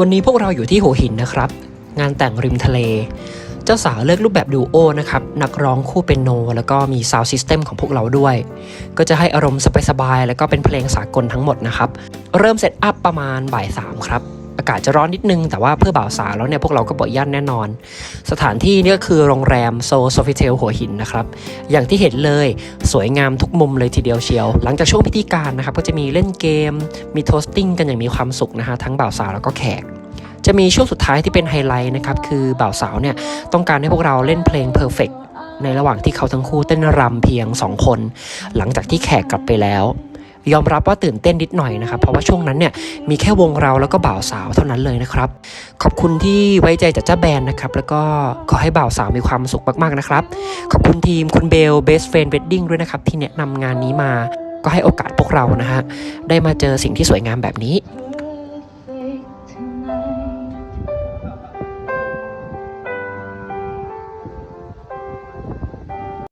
วันนี้พวกเราอยู่ที่หัวหินนะครับ งานแต่งริมทะเล เจ้าสาวเลือกรูปแบบดูโอนะครับ นักร้องคู่เป็นโน แล้วก็มีซาวด์ซิสเต็มของพวกเราด้วย ก็จะให้อารมณ์สบายๆแล้วก็เป็นเพลงสากลทั้งหมดนะครับ เริ่มเซตอัพประมาณบ่ายสามครับ อากาศจะร้อนนิดนึง แต่ว่าเพื่อบ่าวสาวแล้วเนี่ยพวกเราก็บ่อยย่านแน่นอน สถานที่นี่ก็คือโรงแรมโซโซฟิเทลหัวหินนะครับ อย่างที่เห็นเลยสวยงามทุกมุมเลยทีเดียวเชียว หลังจากช่วงพิธีการนะครับก็จะมีเล่นเกม มีโทสติ้งกันอย่างมีความสุขนะฮะทั้งบ่าวสาวแล้วก็แขกจะมีช่วงสุดท้ายที่เป็นไฮไลท์นะครับคือบ่าวสาวเนี่ยต้องการให้พวกเราเล่นเพลง Perfect ในระหว่างที่เขาทั้งคู่เต้นรำเพียง 2 คน หลังจากที่แขกกลับไปแล้ว ยอมรับว่าตื่นเต้นนิดหน่อยนะครับ เพราะว่าช่วงนั้นเนี่ยมีแค่วงเราแล้วก็บ่าวสาวเท่านั้นเลยนะครับ ขอบคุณที่ไว้ใจจัดเจ้าแบรนด์นะครับ แล้วก็ขอให้บ่าวสาวมีความสุขมากๆนะครับ ขอบคุณทีมคุณเบลเบสเฟนเวดดิ้งด้วยนะครับที่แนะนำงานนี้มา ก็ให้โอกาสพวกเรานะฮะได้มาเจอสิ่งที่สวยงามแบบนี้